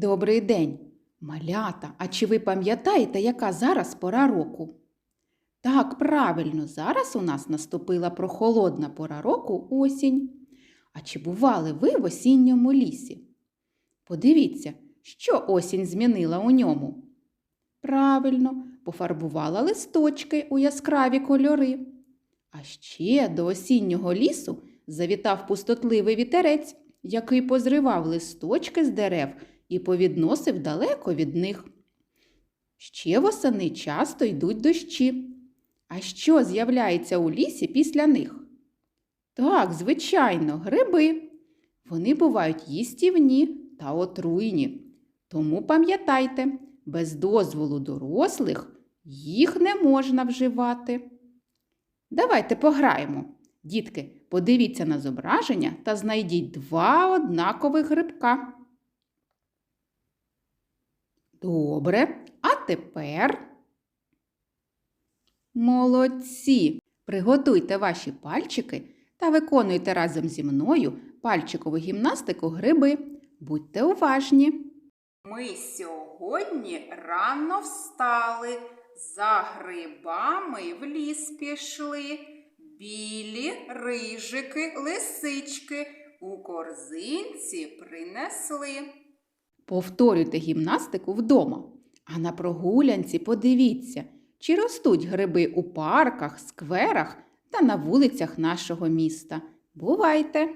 Добрий день, малята. А чи ви пам'ятаєте, яка зараз пора року? Так, правильно, зараз у нас наступила прохолодна пора року осінь. А чи бували ви в осінньому лісі? Подивіться, що осінь змінила у ньому. Правильно, пофарбувала листочки у яскраві кольори. А ще до осіннього лісу завітав пустотливий вітерець, який позривав листочки з дерев і повідносив далеко від них. Ще восени часто йдуть дощі. А що з'являється у лісі після них? Так, звичайно, гриби. Вони бувають їстівні та отруйні. Тому пам'ятайте, без дозволу дорослих їх не можна вживати. Давайте пограємо. Дітки, подивіться на зображення та знайдіть два однакових грибка. Добре, а тепер. Молодці! Приготуйте ваші пальчики та виконуйте разом зі мною пальчикову гімнастику гриби. Будьте уважні! Ми сьогодні рано встали, за грибами в ліс пішли. Білі рижики, лисички у корзинці принесли. Повторюйте гімнастику вдома. А на прогулянці подивіться, чи ростуть гриби у парках, скверах та на вулицях нашого міста. Бувайте!